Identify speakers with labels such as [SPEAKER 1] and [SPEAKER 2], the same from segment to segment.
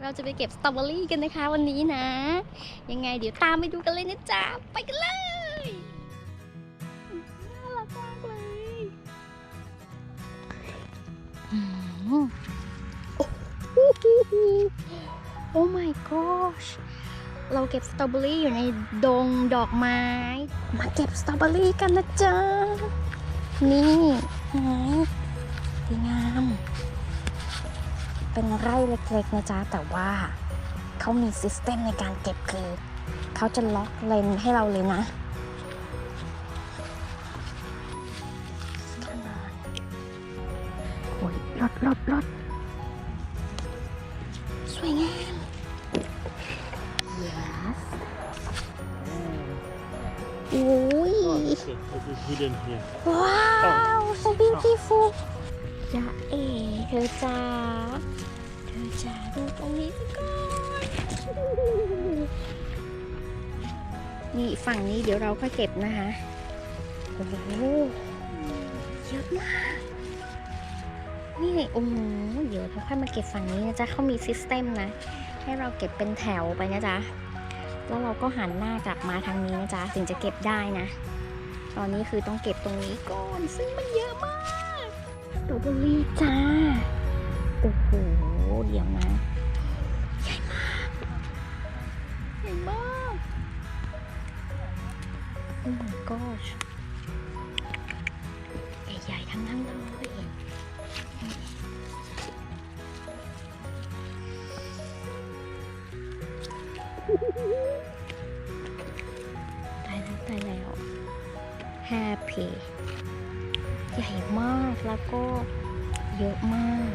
[SPEAKER 1] เราจะไปเก็บสตรอเบอรี่กันนะคะวันนี้นะ ยังไงเดี๋ยวตามไปดูกันเลยนะจ๊ะ ไปกันเลยน่ารักมากเลยอืมโอ้โหโอ้ my gosh เราเก็บสตรอเบอรี่อยู่ในดงดอกไม้ มาเก็บสตรอเบอรี่กันนะจ๊ะ นี่ไงดีงาม เป็นไร่เล็กๆนะจ๊ะแต่ว่าเขามีซิสเต็มในการเก็บคือเขาจะล็อกเลนให้เราเลยนะโอ้ยรถรถรถสวยงาม yes โอ้ย
[SPEAKER 2] Oh, okay. It is hidden here.
[SPEAKER 1] ว้าว so beautiful จ้าเอ๋เธอจ้าเธอจ้าดู ตรงนี้สิก่อนนี่ฝั่งนี้เดี๋ยวเราก็เก็บนะคะ โอ้โห เยอะมาก นี่โอ้โห เดี๋ยวเราค่อยมาเก็บฝั่งนี้นะจ๊ะเขามีซิสเต็มนะ ให้เราเก็บเป็นแถวไปนะจ๊ะ แล้วเราก็หันหน้ากลับมาทางนี้นะจ๊ะ ถึงจะเก็บได้นะ ตอนนี้คือต้องเก็บตรงนี้ก่อน ซึ่งมันเยอะมากตรอเบอรี่จ้า โอ้โห เดี๋ยวนะ อ้ my gosh ใหญ่ๆทั้งนั้นเลยตายแล้วตายแล้ว Happy ใหญ่มากแล้วก็เยอะมาก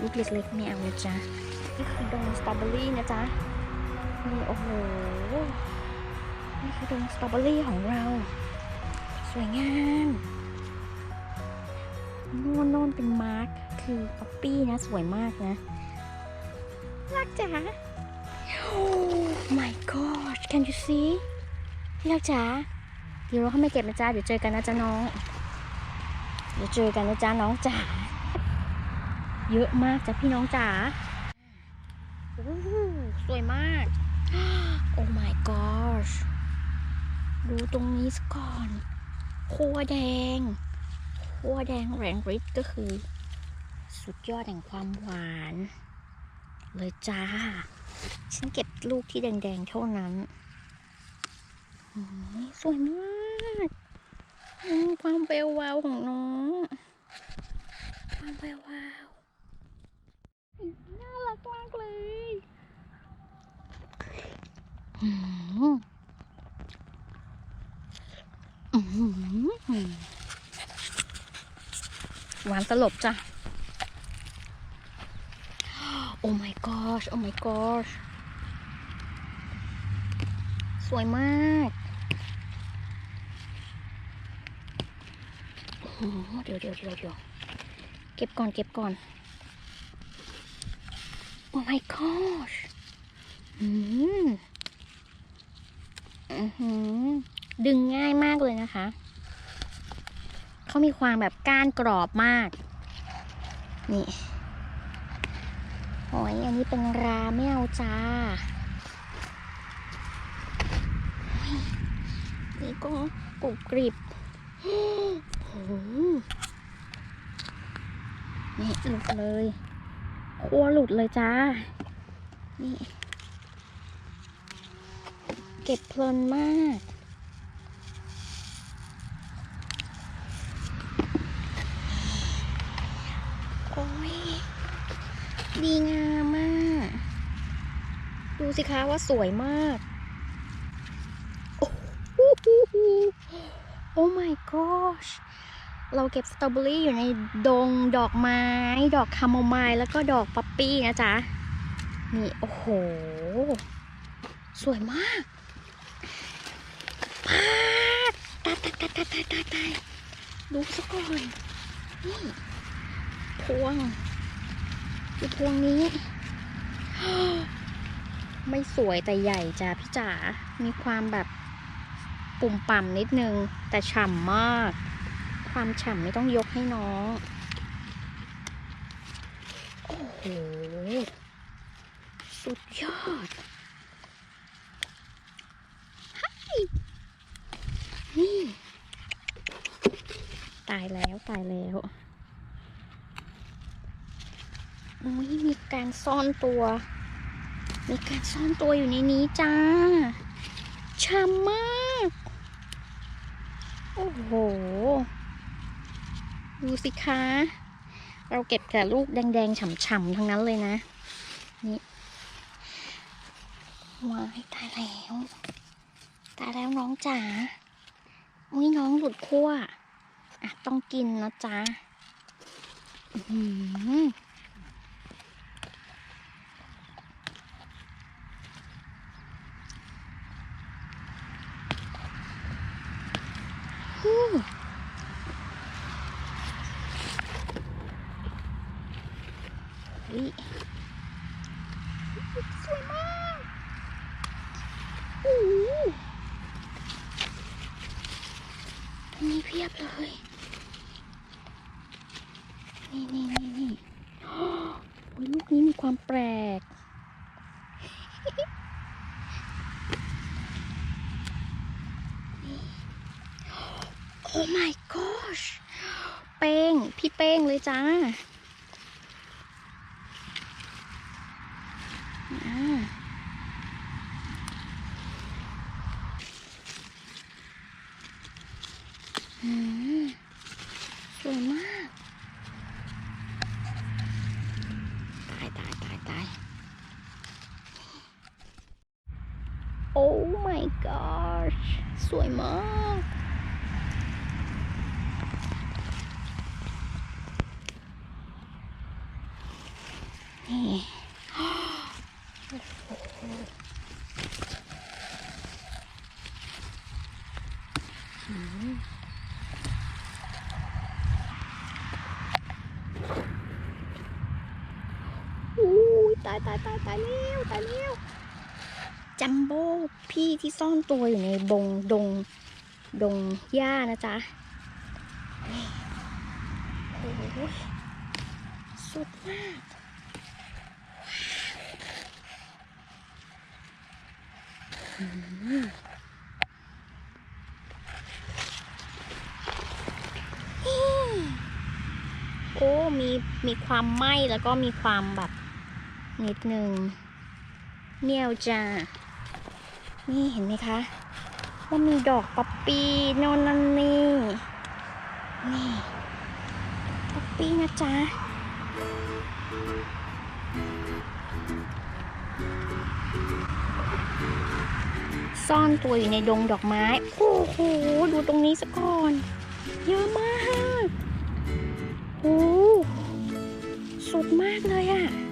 [SPEAKER 1] ลูกเล็กๆไม่เอานะจ๊ะนี่คือดงสตรอเบอรี่นะจ๊ะ นี่โอ้โห นี่คือดงสตรอเบอรี่ของเรา สวยงามโน่นโน่นเป็นมาร์ค คือป๊อปปี้นะ สวยมากนะ รักจ๋า Oh my gosh can you see พี่รักจ๋า เดี๋ยวเราเข้ามาเก็บนะจ๊ะ เดี๋ยวเจอกันนะจ๊ะน้อง เดี๋ยวเจอกันนะจ๊ะน้องจ๋า เยอะมากจ้ะพี่น้องจ๋าโอ้โหสวยมาก Oh my gosh ดูตรงนี้สก่อนคั่วแดงคั่วแดงแรงฤทธิ์ก็คือ สุดยอดแห่งความหวาน เลยจ้า ฉันเก็บลูกที่แดงๆเท่านั้นสวยมากความแวววาวของน้องความแวววาวน่ารักมากเลย หวานตลบจ้ะ Oh my gosh Oh my gosh สวยมากโอ้เดี๋ยวเดี๋ยวเดี๋ยวเดี๋ยวเก็บก่อนเก็บก่อน Oh my gosh อืม ดึงง่ายมากเลยนะคะ เขามีความแบบก้านกรอบมาก นี่หอยอันนี้เป็นราไม่เอาจ้า นี่ก็กรุบกริบโอ้โหนี่หลุดเลยคั่วหลุดเลยจ้า นี่ เก็บเพลินมากโอ้ยดีงามมาก ดูสิคะว่าสวยมาก โอ้โหโอ้ my gosh เราเก็บสตรอเบอรี่อยู่ในดงดอกไม้ ดอกคาโมไมล์แล้วก็ดอกป๊อปปี้นะจ๊ะ นี่ โอ้โห สวยมาก ปาดตายตายตายตายตายตายดูซะก่อนนี่พวงคือพวงนี้ ไม่สวยแต่ใหญ่จ้ะพี่จ๋า มีความแบบปุ่มป่ำนิดนึง แต่ฉ่ำมาก ความฉ่ำไม่ต้องยกให้น้อง โอ้โห สุดยอดฮัยนี่ ตายแล้วตายแล้วอุ้ยมีการซ่อนตัว มีการซ่อนตัวอยู่ในนี้จ้าช่ำมาก โอ้โห ดูสิคะ เราเก็บแต่ลูกแดงๆฉ่ำๆทั้งนั้นเลยนะ นี่วายตายแล้ว ตายแล้วน้องจ๋า อุ้ยน้องหลุดขั้วอะต้องกินนะจ๊ะอื้อหือฮู้อุ๊ยสวยมากโอ้โหตรง นี้เพียบเลย นี่นี่นี่นี่โอ้ยลูกนี้มีความแปลก โอ้ my gosh เป้ง พี่เป้งเลยจ้าอ่าอืมสวยมาก ตายตายตายตาย โอ้ my gosh สวยมาก นี่อืมอู้ยตายตายตายตายแล้วตายแล้วจัมโบ้พี่ ที่ซ่อนตัวอยู่ในบงดงดงหญ้านะจ๊ะโอ้ยสุดมากโอ้ มีมีความไหม้แล้วก็มีความแบบนิดนึงเนียวจ้า นี่เห็นไหมคะว่ามีดอกป๊อปปี้โนนนั่นนี่นี่ป๊อปปี้นะจ๊ะซ่อนตัวอยู่ในดงดอกไม้ โอ้โห ดูตรงนี้สะก่อน เยอะมาก โอ้สุดมากเลยอะ่ะ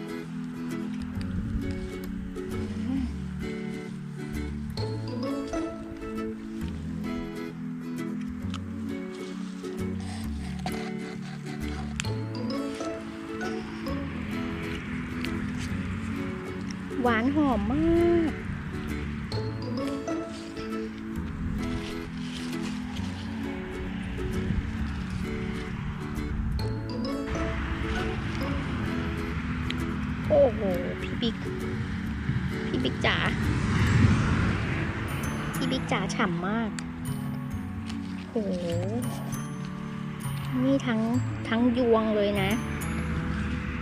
[SPEAKER 1] บิ๊ก พี่บิ๊กจ๋า พี่บิ๊กจ๋าฉ่ำมาก โห นี่ทั้งทั้งยวงเลยนะ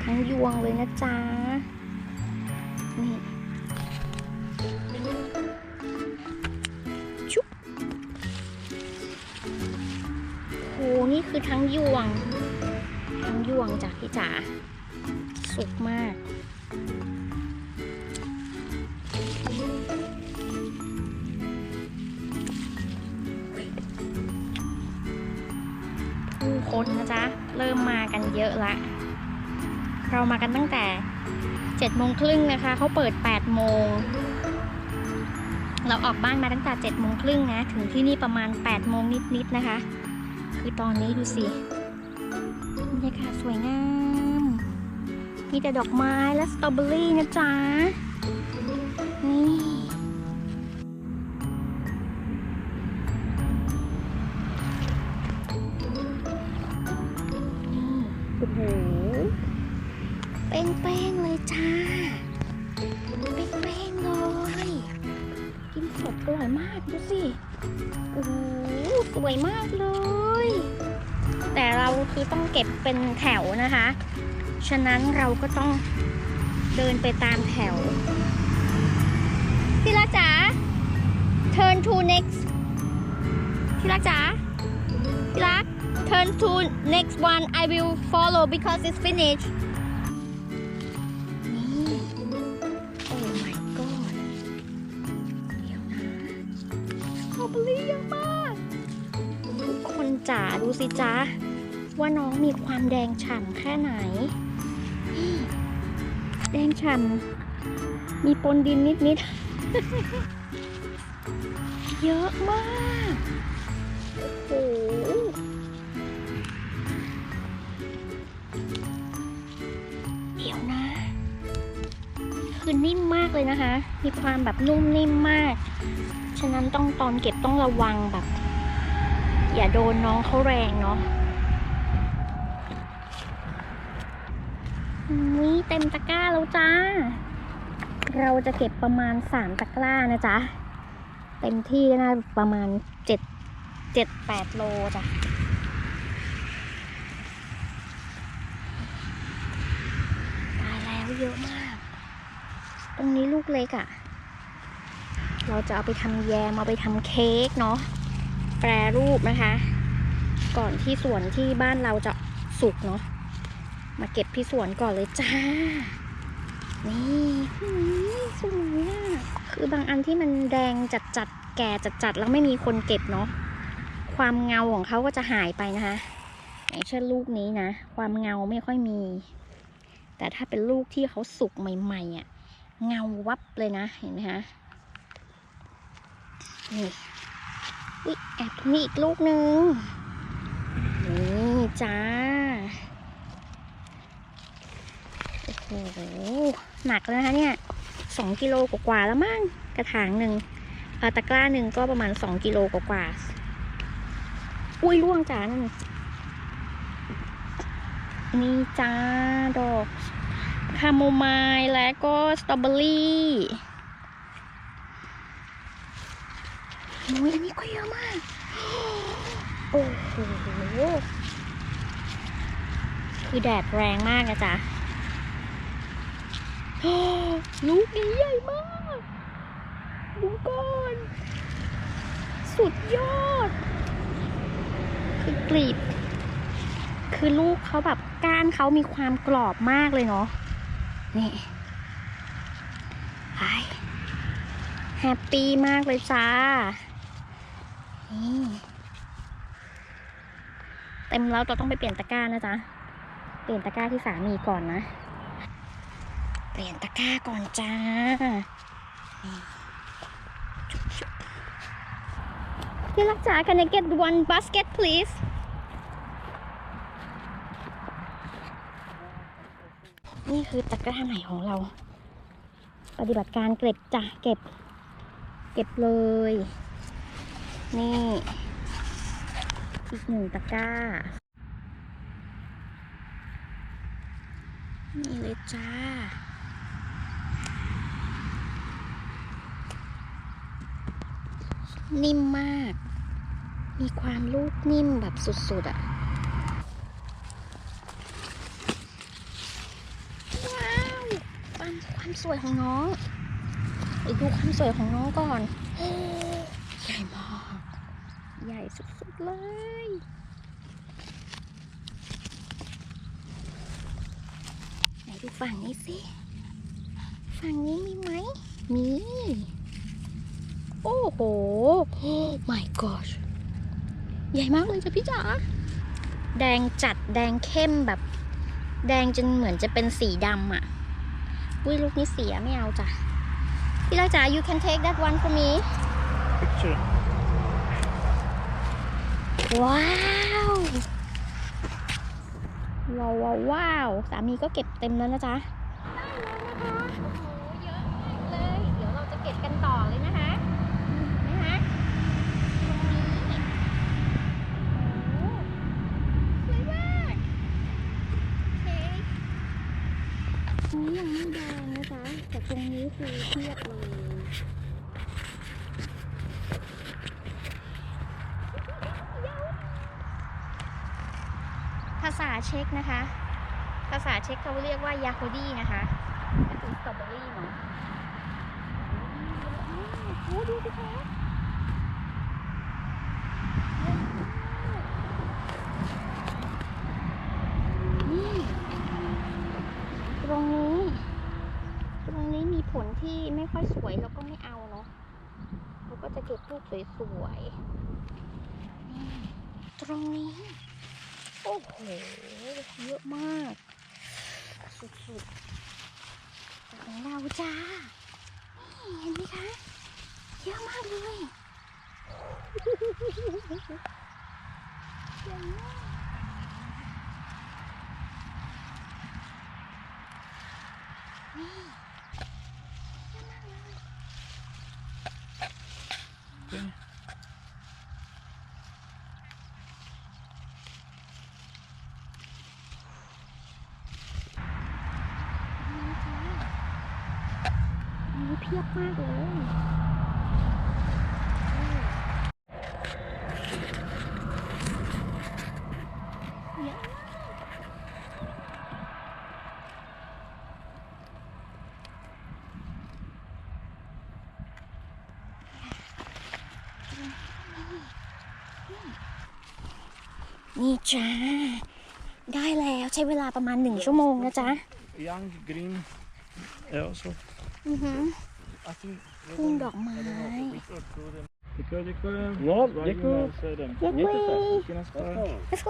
[SPEAKER 1] ทั้งยวงเลยนะจ๊ะ นี่ชุบโห นี่คือทั้งยวง ทั้งยวงจ้ะพี่จ๋าสุกมาก คนนะจ๊ะ เริ่มมากันเยอะละ เรามากันตั้งแต่เจ็ดโมงครึ่งนะคะ เขาเปิดแปดโมง เราออกบ้านมาตั้งแต่เจ็ดโมงครึ่งนะ ถึงที่นี่ประมาณแปดโมงนิดๆนะคะ คือตอนนี้ดูสิบรรยากาศสวยงาม มีแต่ดอกไม้และสตรอเบอรี่นะจ๊ะ ต้องเก็บเป็นแถวนะคะ ฉะนั้นเราก็ต้องเดินไปตามแถว พี่รักจ๋า turn to next พี่รักจ๋าพี่รัก turn to next one I will follow because it's finished นี่ oh my god เดี๋ยวนะสตรอบอรี่เยอะมากทุกคนจ๋าดูสิจ๊ะ ว่าน้องมีความแดงฉ่ำแค่ไหน แดงฉ่ำมีปนดินนิดๆ เยอะมาก โอ้โหเดี๋ยวนะ คือนิ่มมากเลยนะคะ มีความแบบนุ่มนิ่มมาก ฉะนั้นต้องตอนเก็บต้องระวังแบบ อย่าโดนน้องเขาแรงเนาะ นี่เต็มตะกร้าแล้วจ้า เราจะเก็บประมาณสามตะกร้านะจ๊ะ เต็มที่ก็น่าประมาณเจ็ดเจ็ดแปดโลจ้ะตายแล้วเยอะมาก ตรงนี้ลูกเล็กอะ่ะ เราจะเอาไปทำแยมเอาไปทำเค้กเนาะ แปรรูปนะคะ ก่อนที่สวนที่บ้านเราจะสุกเนาะ มาเก็บที่สวนก่อนเลยจ้า นี่สวยอะคือบางอันที่มันแดงจัดจัดแก่จัดจัดแล้วไม่มีคนเก็บเนาะ ความเงาของเขาก็จะหายไปนะคะอย่างเช่นลูกนี้นะ ความเงาไม่ค่อยมี แต่ถ้าเป็นลูกที่เขาสุกใหม่ๆอะ่ะ เงาวับเลยนะ เห็นไหมคะ นี่ อุ๊ยแอบตรงนี้อีกลูกหนึ่งนี่จ้า อ้โหหนักแล้วนะคะเนี่ยสองกิโลกว่าๆแล้วมั้งกระถางหนึ่งตะกร้าหนึ่งก็ประมาณสองกิโลกว่าๆอุ้ยร่วงจ้านั่นนี่จ้าดอกคาโมไมล์และก็สตรอเบอรี่โอ้ยอันนี้ก็เยอะมาก โอ้โห คือแดดแรงมากนะจ๊ะ ลูกนี้ใหญ่มาก ดูก่อน สุดยอด คือกลีบ คือลูกเขาแบบก้านเขามีความกรอบมากเลยเนาะ นี่ไฮแฮปปี้มากเลยจ้า นี่เต็มแล้วเราต้องไปเปลี่ยนตะกร้านะจ๊ะ เปลี่ยนตะกร้าที่สามีก่อนนะ เปลี่ยนตะกร้าก่อนจ้าที่รักจ๋า can I get one basket please นี่คือตะกร้าใหม่ของเรา ปฏิบัติการเก็บจ้ะเก็บ เก็บเลย นี่ อีกหนึ่งตะกร้า นี่เลยจ้า นิ่มมาก มีความลูกนิ่มแบบสุดๆอะว้าวความความสวยของน้องไปดูความสวยของน้องก่อนใหญ่มากใหญ่สุดๆเลยไหนดูฝั่งนี้สิ ฝั่งนี้มีไหม มี โอ้โห my gosh ใหญ่มากเลยจ้ะพี่จ๋า แดงจัดแดงเข้มแบบ แดงจนเหมือนจะเป็นสีดำอะ อุ้ยลูกนี้เสียไม่เอาจ้ะ พี่รักจ๋า you can take that one for me
[SPEAKER 2] Picture.
[SPEAKER 1] ว้าวว้าวว้าวว้าวสามีก็เก็บเต็มแล้วนะจ๊ะได้แล้วนะคะโอ้โหเยอะมากเลย เดี๋ยวเราจะเก็บกันต่อเลยนะคะนะคะตรงนี้ โอ้โหสวยมากโอเค นี้ยังไม่แดงนะจ๊ะแต่ตรงนี้คือเทียบเลยภาษาเช็กนะคะ ภาษาเช็กเขาเรียกว่ายาโคดีนะคะก็คือสตรอเบอรี่เนาะโอ้ดูสิคะนี่ ตรงนี้ ตรงนี้มีผลที่ไม่ค่ อยสวยเราก็ไม่เอาเนาะเราก็จะเก็บรูปสวยๆตรงนี้ โอ้โห เยอะมาก สุดๆ ของเราจ้า นี่เห็นไหมคะ เยอะมากเลยใหญ่มากนี่ มีเพียบมากเลยเยอะมากนี่จ้า ได้แล้วใช้เวลาประมาณหนึ่งชั่วโมงนะจ๊ะ
[SPEAKER 2] Young, green. Ja, så.
[SPEAKER 1] อือหือ
[SPEAKER 2] I think
[SPEAKER 1] ทุ่งดอกไม้
[SPEAKER 2] Dikkat, dikkat.
[SPEAKER 3] No,
[SPEAKER 2] Right
[SPEAKER 3] dikkat.
[SPEAKER 2] now, så är den.
[SPEAKER 1] Dikkat.
[SPEAKER 2] Vilken ska
[SPEAKER 1] Let's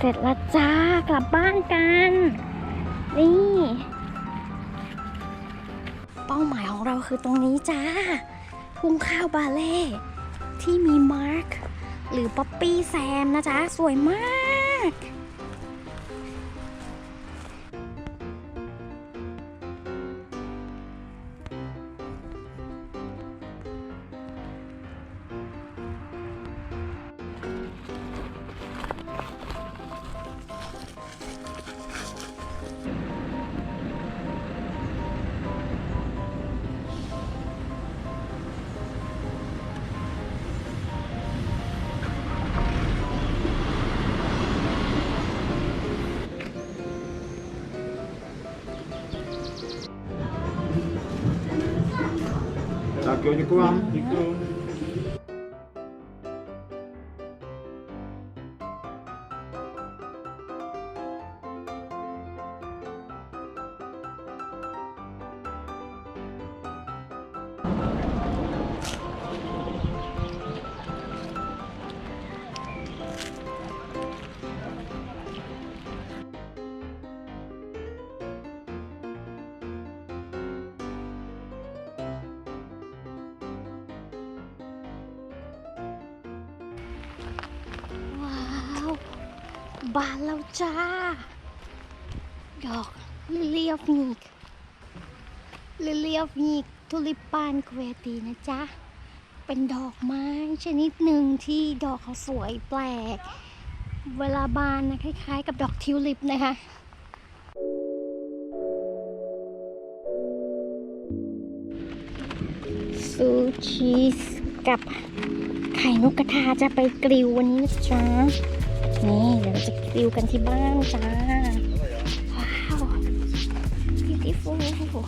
[SPEAKER 1] เสร็จแล้วจ้ากลับบ้านกัน นี่ เป้าหมายของเราคือตรงนี้จ้าทุ่งข้าวบาเล่ที่มีมาร์คหรือป๊อปปี้แซมนะจ๊ะ สวยมาก 你过来。 บานแล้วจ้า ดอกลิเลียฟนิกลิเลียฟนิกทุลิปานเควตีนะจ๊ะ เป็นดอกไม้ชนิดหนึ่งที่ดอกเขาสวยแปลก เวลาบานนะคล้ายๆ กับดอกทิวลิปนะคะซูชีสกับไข่นกกระทาจะไปกริววันนี้นะจ๊ะ นี่เดี๋ยวเราจะดิวกันที่บ้านจ้า ว้าว beautiful